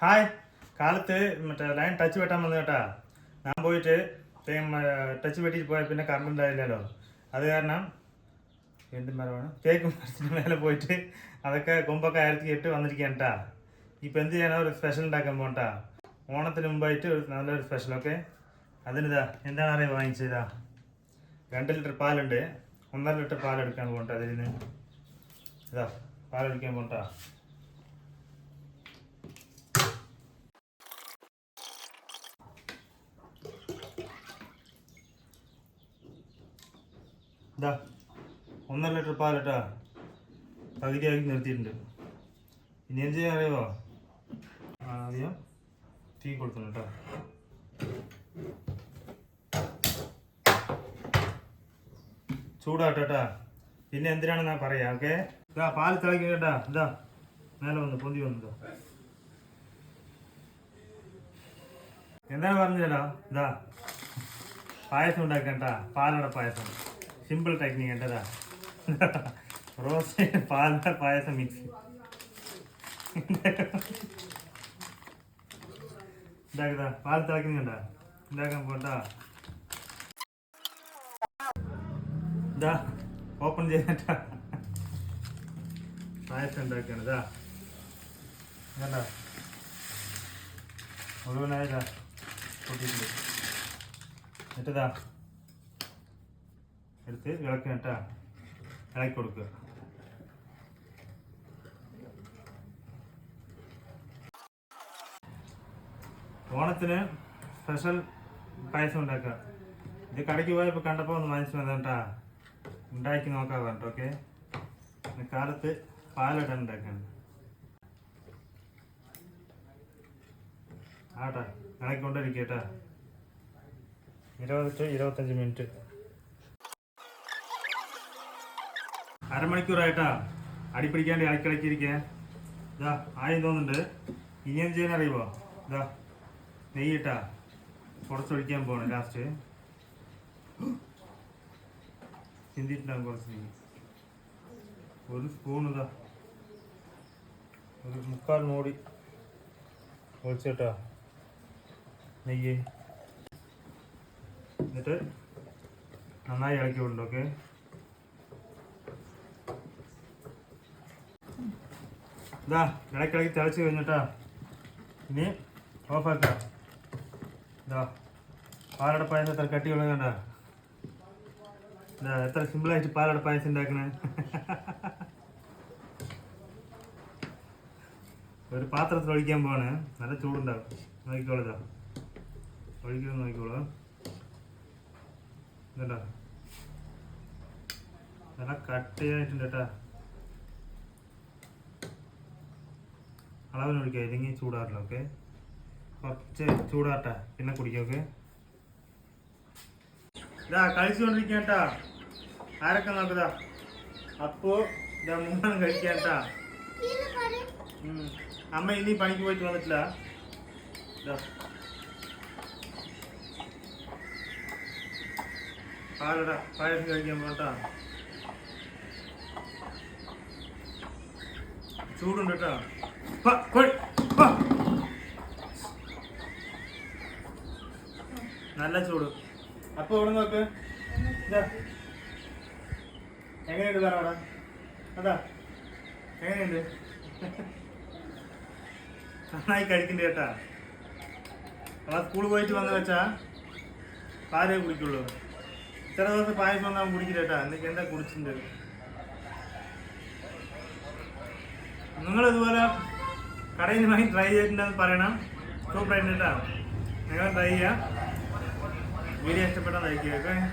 Hi കാലത്ത് മറ്റേ line touch വെട്ടാൻ വന്നു കേട്ടാ. ഞാൻ പോയിട്ട് ടച്ച് വെട്ടിയിട്ട് പോയ പിന്നെ കറണ്ട് ഉണ്ടായില്ലല്ലോ. അത് കാരണം എന്ത് മരമാണ്? തേക്ക് മരത്തിന് മേലെ പോയിട്ട് അതൊക്കെ കൊമ്പൊക്കെ ആയിരത്തി എട്ട് വന്നിരിക്കുകയാണ് കേട്ടാ ഇപ്പം എന്ത് ചെയ്യാനോ? ഒരു സ്പെഷ്യൽ ഉണ്ടാക്കാൻ പോകട്ടാ ഓണത്തിന് മുമ്പായിട്ട് ഒരു നല്ലൊരു സ്പെഷ്യൽ ഓക്കെ അതിനിതാ എന്താണ് അറിയാൻ വാങ്ങിച്ചതാ? രണ്ട് ലിറ്റർ പാലുണ്ട്. ഒന്നര ലിറ്റർ പാലെടുക്കാൻ പോകട്ടെ അതിൽ നിന്ന് ഇതാ പാലെടുക്കാൻ പോകട്ടാ ഇതാ ഒന്നര ലിറ്റർ പാലട്ടാ പകുതിയാക്കി നിർത്തിയിട്ടുണ്ട്. ഇനി എന്ത് ചെയ്യാൻ അറിയുമോ ആദ്യം തീ കൊടുക്കണം കേട്ടോ. ചൂടാട്ടോ പിന്നെ എന്തിനാണെന്ന് ഞാൻ പറയാ ഓക്കെ? ഇതാ പാൽ തിളക്കി കേട്ടാ. ഇതാ മേലെ വന്നു പൊന്തി വന്നു എന്താണ് പറഞ്ഞല്ലോ ഇതാ പായസം ഉണ്ടാക്കണ്ട പാലട പായസം. సింపుల్ టెక్నిక్ అంటదా రోస్ పాల పాయసం మిక్స్ ఇందాకదా పాలు తాకిందండా ఇందాక అనుకుంటా దా ఓపెన్ చేయట పాయసం తాకండిదా ఏంటా உழுவுனாயிடா கூட்டிட்டு எட்டுதா എടുത്ത് ഇളക്കി നട്ടാ. ഇളക്കി കൊടുക്കുക ഓണത്തിന് സ്പെഷ്യൽ പായസം ഉണ്ടാക്കുക. ഇത് കടയ്ക്ക് പോയപ്പോൾ കണ്ടപ്പോൾ ഒന്ന് വാങ്ങിച്ചു വന്നേട്ടാ ഉണ്ടാക്കി നോക്കാൻ പറഞ്ഞിട്ട് ഓക്കെ? കാലത്ത് പാലിട്ടാണ് ഉണ്ടാക്കാൻ ആട്ടാ ഇളക്കി കൊണ്ടിരിക്കട്ടാ ഇരുപത് ടു ഇരുപത്തഞ്ച് മിനിറ്റ്. അരമണിക്കൂറായിട്ടാ അടിപ്പിടിക്കാണ്ട് ഇളക്കിളക്കിയിരിക്കേ. ഇതാ ആയി തോന്നുന്നുണ്ട്. എന്ത് ചെയ്യാൻ അറിയുമോ ഇതാ നെയ്യിട്ടാ കുറച്ചൊഴിക്കാൻ പോകണം ലാസ്റ്റ്. ചിന്തിട്ടുണ്ടാകും കുറച്ച് നെയ്യ്. ഒരു സ്പൂൺ ഇതാ ഒരു മുക്കാൽ മൂടി ഒഴിച്ചിട്ടാ നെയ്യ്. എന്നിട്ട് നന്നായി ഇളക്കി വിടുന്നുണ്ട് ഓക്കെ? ഇതാ ഇടയ്ക്കിടയ്ക്ക് തിളച്ച് കഴിഞ്ഞിട്ടാ. ഇനി ഓഫാക്കാം ഇതാ പാലട പായസം എത്ര കട്ടി കണ്ട? ഇതാ എത്ര സിമ്പിളായിട്ട് പാലട പായസം ഉണ്ടാക്കണേ. ഒരു പാത്രത്തിൽ ഒഴിക്കാൻ പോവാണ്. നല്ല ചൂടുണ്ടാവും. നോക്കിക്കോളൂ ഇതാ ഒഴിക്കുന്നത് നോക്കിക്കോളൂ. ഇതുണ്ടോ? നല്ല കട്ടിയായിട്ടുണ്ട് കേട്ടാ. അളവിന് ഒഴിക്കുക ഇല്ലെങ്കിൽ ചൂടാറില്ല ഓക്കെ കുറച്ച് ചൂടാട്ടെ. പിന്നെ കുടിക്കുക ഓക്കെ ഇതാ കഴിച്ചുകൊണ്ടിരിക്കുക കേട്ടാ. ആരൊക്കെ നോക്കുതാ അപ്പോ ഇതാ മൂന്നെണ്ണം കഴിക്കാം കേട്ടാ. അമ്മ ഇനി പണിക്ക് പോയിട്ട് വന്നിട്ടില്ല. പാലട പായസം കഴിക്കാൻ പോട്ടാ ചൂടുണ്ട് കേട്ടോ. നല്ല ചൂട്. അപ്പൊ ഇവിടെ നോക്ക്. എങ്ങനെയുണ്ട് പറ അവിടെ? അതാ. എങ്ങനെയുണ്ട്? നന്നായി കഴിക്കണ്ട കേട്ടാ. അവ സ്കൂളിൽ പോയിട്ട് വന്ന് വെച്ചാ പാലേ കുടിക്കുള്ളൂ. ഇത്ര ദിവസം പായസം അവൻ കുടിക്കില്ല കേട്ടാ. എന്തൊക്കെ എന്താ കുടിച്ചിട്ടുണ്ട്? നിങ്ങൾ ഇതുപോലെ കടയിൽ നിന്ന് വാങ്ങി ട്രൈ ചെയ്തിട്ടുണ്ടെന്ന് പറയണം. സൂപ്പർ ആയിട്ടുണ്ടാവും നിങ്ങൾ ട്രൈ ചെയ്യാം. വീഡിയോ ഇഷ്ടപ്പെട്ടാൽ ലൈക്ക് ചെയ്യുക